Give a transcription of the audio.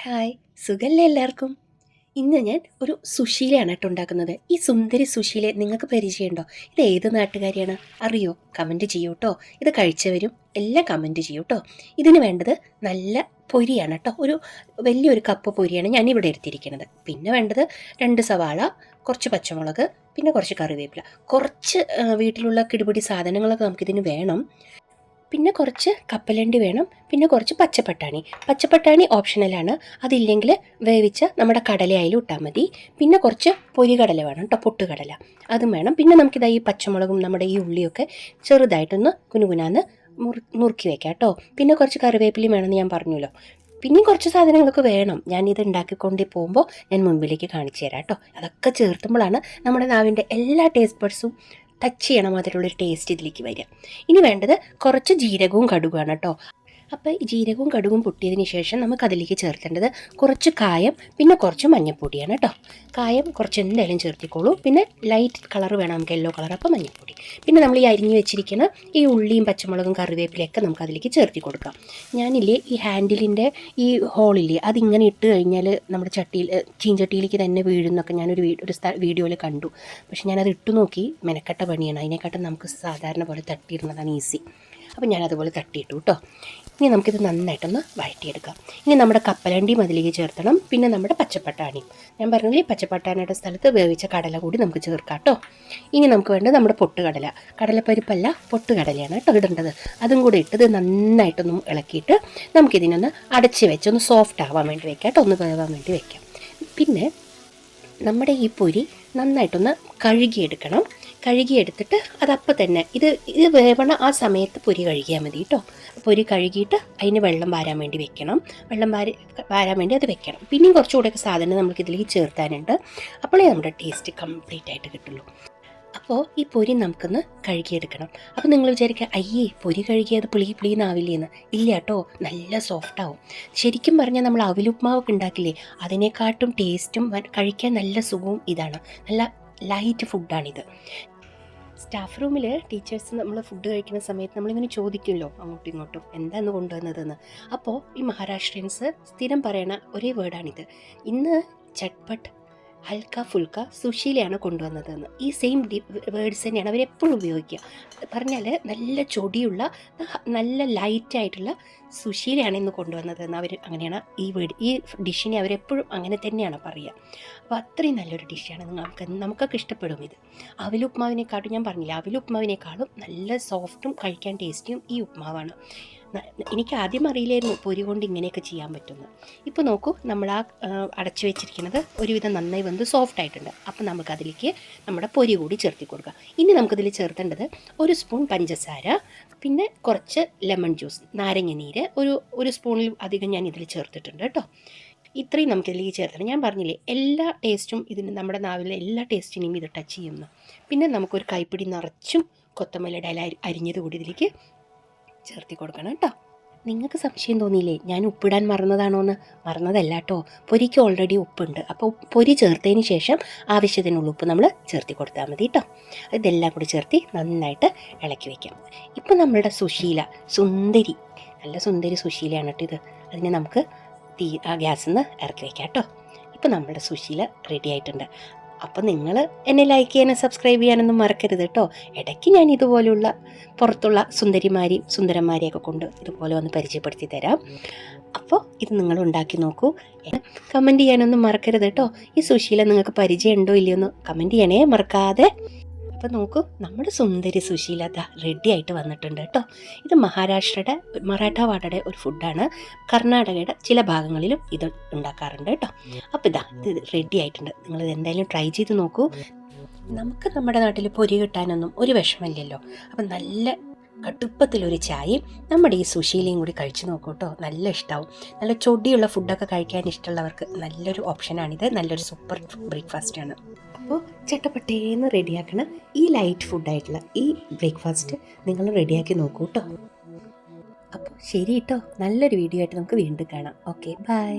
Hi സുഖല്ലേ എല്ലാവർക്കും? ഇന്ന് ഞാൻ ഒരു സുശീലയാണ് കേട്ടോ ഉണ്ടാക്കുന്നത്. ഈ സുന്ദരി സുശീലെ നിങ്ങൾക്ക് പരിചയമുണ്ടോ? ഇത് ഏത് നാട്ടുകാരിയാണ്? അറിയോ? കമന്റ് ചെയ്യൂ കേട്ടോ ഇത് കഴിച്ചവരും എല്ലാം കമന്റ് ചെയ്യൂ കേട്ടോ ഇതിന് വേണ്ടത് നല്ല പൊരിയാണ് കേട്ടോ ഒരു വലിയൊരു കപ്പ് പൊരിയാണ് ഞാൻ ഇവിടെ എടുത്തിരിക്കുന്നത്. പിന്നെ വേണ്ടത് രണ്ട് സവാള കുറച്ച് പച്ചമുളക് പിന്നെ കുറച്ച് കറിവേപ്പില. കുറച്ച് വീട്ടിലുള്ള കിടുപിടി സാധനങ്ങളൊക്കെ നമുക്കിതിന് വേണം. പിന്നെ കുറച്ച് കപ്പലണ്ടി വേണം പിന്നെ കുറച്ച് പച്ചപ്പട്ടാണി. പച്ചപ്പട്ടാണി ഓപ്ഷണലാണ് അതില്ലെങ്കിൽ വേവിച്ച നമ്മുടെ കടലയായാലും ഇട്ടാൽ മതി. പിന്നെ കുറച്ച് പൊരികടല വേണം കേട്ടോ പൊട്ടുകടല. അതും വേണം. പിന്നെ നമുക്കിതാ ഈ പച്ചമുളകും നമ്മുടെ ഈ ഉള്ളിയൊക്കെ ചെറുതായിട്ടൊന്ന് കുനുകുനാന്ന് നുറുക്കി വെക്കാം കേട്ടോ പിന്നെ കുറച്ച് കറിവേപ്പിലയും വേണമെന്ന് ഞാൻ പറഞ്ഞല്ലോ. പിന്നെ കുറച്ച് സാധനങ്ങളൊക്കെ വേണം. ഞാൻ ഇത് ഉണ്ടാക്കിക്കൊണ്ട് പോകുമ്പോൾ ഞാൻ മുൻപിലേക്ക് കാണിച്ചു തരാം കേട്ടോ അതൊക്കെ ചേർത്തുമ്പോഴാണ് നമ്മുടെ നാവിന്റെ എല്ലാ ടേസ്റ്റ് ബഡ്സും ടച്ച് ചെയ്യണ മാതിരിയുള്ളൊരു ടേസ്റ്റ് ഇതിലേക്ക് വരിക. ഇനി വേണ്ടത് കുറച്ച് ജീരകവും കടുകുമാണ് കേട്ടോ. അപ്പോൾ ഈ ജീരകവും കടുകും പൊട്ടിയതിന് ശേഷം നമുക്ക് അതിലേക്ക് ചേർക്കേണ്ടത് കുറച്ച് കായം പിന്നെ കുറച്ച് മഞ്ഞൾപ്പൊടിയാണ് കേട്ടോ. കായം കുറച്ച് എന്തായാലും ചേർത്തിക്കോളൂ. പിന്നെ ലൈറ്റ് കളർ വേണം നമുക്ക് യെല്ലോ കളർ അപ്പോൾ മഞ്ഞൾപ്പൊടി. പിന്നെ നമ്മൾ ഈ അരിഞ്ഞ് വെച്ചിരിക്കുന്ന ഈ ഉള്ളിയും പച്ചമുളകും കറിവേപ്പിലയൊക്കെ നമുക്ക് അതിലേക്ക് ചേർത്തി കൊടുക്കാം. ഞാനില്ലേ ഈ ഹാൻഡിലിന്റെ ഈ ഹോളില്ലേ അതിങ്ങനെ ഇട്ട് കഴിഞ്ഞാൽ നമ്മുടെ ചട്ടിയിൽ ചീഞ്ചട്ടിയിലേക്ക് തന്നെ വീഴുന്നൊക്കെ ഞാനൊരു ഒരു വീഡിയോയിൽ കണ്ടു. പക്ഷെ ഞാനത് ഇട്ടു നോക്കി മെനക്കെട്ട പണിയാണ്. അതിനെക്കാട്ടും നമുക്ക് സാധാരണ പോലെ തട്ടിയിടുന്നതാണ് ഈസി അപ്പോൾ ഞാൻ അതുപോലെ തട്ടിയിട്ടു കേട്ടോ ഇനി നമുക്കിത് നന്നായിട്ടൊന്ന് വഴറ്റിയെടുക്കാം. ഇനി നമ്മുടെ കപ്പലണ്ടിയും അതിലേക്ക് ചേർത്തണം. പിന്നെ നമ്മുടെ പച്ചപ്പട്ടാണിയും ഞാൻ പറഞ്ഞില്ലേ പച്ചപ്പട്ടാണിയുടെ സ്ഥലത്ത് വേവിച്ച കടല കൂടി നമുക്ക് ചേർക്കാം കേട്ടോ ഇനി നമുക്ക് വേണ്ടത് നമ്മുടെ പൊട്ടുകടല. കടലപ്പരിപ്പല്ല പൊട്ടുകടലയാണ് കേട്ടോ ഇടേണ്ടത്. അതും കൂടി ഇട്ടത് നന്നായിട്ടൊന്ന് ഇളക്കിയിട്ട് നമുക്കിതിനൊന്ന് അടച്ച് വെച്ച് ഒന്ന് സോഫ്റ്റ് ആവാൻ വേണ്ടി വെക്കാം കേട്ടോ ഒന്ന് വേവാൻ വേണ്ടി വെക്കാം. പിന്നെ നമ്മുടെ ഈ പൊരി നന്നായിട്ടൊന്ന് കഴുകിയെടുക്കണം. കഴുകിയെടുത്തിട്ട് അതപ്പം തന്നെ. ഇത് ഇത് വേവണ ആ സമയത്ത് പൊരി കഴുകിയാൽ മതി കേട്ടോ പൊരി കഴുകിയിട്ട് അതിന് വെള്ളം വാരാൻ വേണ്ടി വെക്കണം. വെള്ളം വാരി വാരാൻ വേണ്ടി അത് വെക്കണം. പിന്നെയും കുറച്ചുകൂടെയൊക്കെ സാധനം നമുക്ക് ഇതിലേക്ക് ചേർത്താനുണ്ട്. അപ്പോഴേ നമ്മുടെ ടേസ്റ്റ് കംപ്ലീറ്റ് ആയിട്ട് കിട്ടുള്ളൂ. അപ്പോൾ ഈ പൊരി നമുക്കൊന്ന് കഴുകിയെടുക്കണം. അപ്പോൾ നിങ്ങൾ വിചാരിക്കുക അയ്യേ പൊരി കഴുകിയത് പുളി പുളിന്നാവില്ലേന്ന് ഇല്ല കേട്ടോ നല്ല സോഫ്റ്റ് ആവും. ശരിക്കും പറഞ്ഞാൽ നമ്മൾ അവിലുപ്മാവൊക്കെ ഉണ്ടാക്കില്ലേ അതിനെക്കാട്ടും ടേസ്റ്റും കഴിക്കാൻ നല്ല സുഖവും ഇതാണ്. നല്ല ലൈറ്റ് ഫുഡാണിത് സ്റ്റാഫ് റൂമിൽ ടീച്ചേഴ്സ് നമ്മൾ ഫുഡ് കഴിക്കുന്ന സമയത്ത് നമ്മളിങ്ങനെ ചോദിക്കുമല്ലോ അങ്ങോട്ടും ഇങ്ങോട്ടും എന്താണ് കൊണ്ടുവന്നതെന്ന്. അപ്പോൾ ഈ മഹാരാഷ്ട്രിയൻസ് സ്ഥിരം പറയണ ഒരേ വേർഡാണിത് ഇന്ന് ചട്പട്ട് ഹൽക്ക ഫുൽക്ക സുശീലയാണ് കൊണ്ടുവന്നതെന്ന്. ഈ സെയിം വേർഡ്സ് തന്നെയാണ് അവരെപ്പോഴും ഉപയോഗിക്കുക. പറഞ്ഞാൽ നല്ല ചൊടിയുള്ള നല്ല ലൈറ്റായിട്ടുള്ള സുശീലയാണ് ഇന്ന് കൊണ്ടുവന്നതെന്ന് അവർ അങ്ങനെയാണ് ഈ വേർഡ് ഈ ഡിഷിനെ അവരെപ്പോഴും അങ്ങനെ തന്നെയാണ് പറയുക. അപ്പോൾ അത്രയും നല്ലൊരു ഡിഷാണ് നിങ്ങൾക്ക് നമുക്കൊക്കെ ഇഷ്ടപ്പെടും ഇത്. അവിലുപ്മാവിനെക്കാട്ടും ഞാൻ പറഞ്ഞില്ല അവിലുപ്മാവിനേക്കാളും നല്ല സോഫ്റ്റും കഴിക്കാൻ ടേസ്റ്റിയും ഈ ഉപ്മാവാണ്. എനിക്ക് ആദ്യം അറിയില്ലായിരുന്നു പൊരി കൊണ്ട് ഇങ്ങനെയൊക്കെ ചെയ്യാൻ പറ്റുമെന്ന്. ഇപ്പോൾ നോക്കൂ നമ്മൾ ആ അടച്ചു വെച്ചിരിക്കുന്നത് ഒരുവിധം നന്നായി വന്ന് സോഫ്റ്റ് ആയിട്ടുണ്ട്. അപ്പോൾ നമുക്കതിലേക്ക് നമ്മുടെ പൊരി കൂടി ചേർത്തി കൊടുക്കുക ഇനി നമുക്കിതിൽ ചേർത്തേണ്ടത് ഒരു സ്പൂൺ പഞ്ചസാര പിന്നെ കുറച്ച് ലെമൺ ജ്യൂസ് നാരങ്ങ നീര് ഒരു ഒരു സ്പൂണിൽ അധികം ഞാൻ ഇതിൽ ചേർത്തിട്ടുണ്ട് കേട്ടോ. ഇത്രയും നമുക്കിതിലേക്ക് ചേർത്തണം ഞാൻ പറഞ്ഞില്ലേ എല്ലാ ടേസ്റ്റും ഇതിന് നമ്മുടെ നാവിലെ എല്ലാ ടേസ്റ്റിനെയും ഇത് ടച്ച് ചെയ്യുന്നു. പിന്നെ നമുക്കൊരു കൈപ്പിടി നിറച്ചും കൊത്തമല്ലിയുടെ അരി- അരിഞ്ഞത് കൂടി ഇതിലേക്ക് ചേർത്തി കൊടുക്കണം കേട്ടോ. നിങ്ങൾക്ക് സംശയം തോന്നിയില്ലേ? ഞാൻ ഉപ്പിടാൻ മറന്നതാണോ എന്ന് മറന്നതല്ല കേട്ടോ. പൊരിക്ക് ഓൾറെഡി ഉപ്പുണ്ട്. അപ്പോൾ പൊരി ചേർത്തതിന് ശേഷം ആവശ്യത്തിനുള്ള ഉപ്പ് നമ്മൾ ചേർത്തി കൊടുത്താൽ മതി കേട്ടോ. ഇതെല്ലാം കൂടി ചേർത്തി നന്നായിട്ട് ഇളക്കി വയ്ക്കാം ഇപ്പം നമ്മളുടെ സുശീല സുന്ദരി. നല്ല സുന്ദരി സുശീലയാണ് കേട്ടോ ഇത്. അതിനെ നമുക്ക് തീ ആ ഗ്യാസിൽ നിന്ന് ഇറക്കി വയ്ക്കാം കേട്ടോ. ഇപ്പം നമ്മുടെ സുശീല റെഡി ആയിട്ടുണ്ട്. അപ്പം നിങ്ങൾ എന്നെ ലൈക്ക് ചെയ്യാനും സബ്സ്ക്രൈബ് ചെയ്യാനൊന്നും മറക്കരുത് കേട്ടോ ഇടയ്ക്ക് ഞാൻ ഇതുപോലെയുള്ള പുറത്തുള്ള സുന്ദരിമാരെയും സുന്ദരന്മാരെയൊക്കെ കൊണ്ട് ഇതുപോലെ ഒന്ന് പരിചയപ്പെടുത്തി തരാം. അപ്പോൾ ഇത് നിങ്ങൾ ഉണ്ടാക്കി നോക്കൂ. കമന്റ് ചെയ്യാനൊന്നും മറക്കരുത് കേട്ടോ ഈ സുശീല നിങ്ങൾക്ക് പരിചയമുണ്ടോ ഇല്ലയോ എന്ന് കമന്റ് ചെയ്യണേ മറക്കാതെ. അപ്പോൾ നോക്കൂ നമ്മുടെ സുന്ദരി സുശീല റെഡി ആയിട്ട് വന്നിട്ടുണ്ട് കേട്ടോ. ഇത് മഹാരാഷ്ട്രയുടെ മറാഠവാഡയുടെ ഒരു ഫുഡാണ് കർണാടകയുടെ ചില ഭാഗങ്ങളിലും ഇത് ഉണ്ടാക്കാറുണ്ട് കേട്ടോ. അപ്പോൾ ഇതാ ഇത് റെഡി ആയിട്ടുണ്ട്. നിങ്ങൾ ഇത് എന്തായാലും ട്രൈ ചെയ്ത് നോക്കൂ. നമുക്ക് നമ്മുടെ നാട്ടിൽ പൊരി കിട്ടാനൊന്നും ഒരു വിഷമമില്ലല്ലോ. അപ്പം നല്ല കടുപ്പത്തിലൊരു ചായയും നമ്മുടെ ഈ സുശീലയും കൂടി കഴിച്ചു നോക്കൂട്ടോ നല്ല ഇഷ്ടമാവും നല്ല ചൊടിയുള്ള ഫുഡൊക്കെ കഴിക്കാൻ ഇഷ്ടമുള്ളവർക്ക് നല്ലൊരു ഓപ്ഷനാണിത് നല്ലൊരു സൂപ്പർ ബ്രേക്ക്ഫാസ്റ്റ് ആണ്. അപ്പോൾ ചട്ടപ്പട്ടേന്ന് റെഡിയാക്കണ ഈ ലൈറ്റ് ഫുഡായിട്ടുള്ള ഈ ബ്രേക്ക്ഫാസ്റ്റ് നിങ്ങൾ റെഡിയാക്കി നോക്കൂ കേട്ടോ. അപ്പോൾ ശരി കേട്ടോ. നല്ലൊരു വീഡിയോ ആയിട്ട് നമുക്ക് വീണ്ടും കാണാം. Okay bye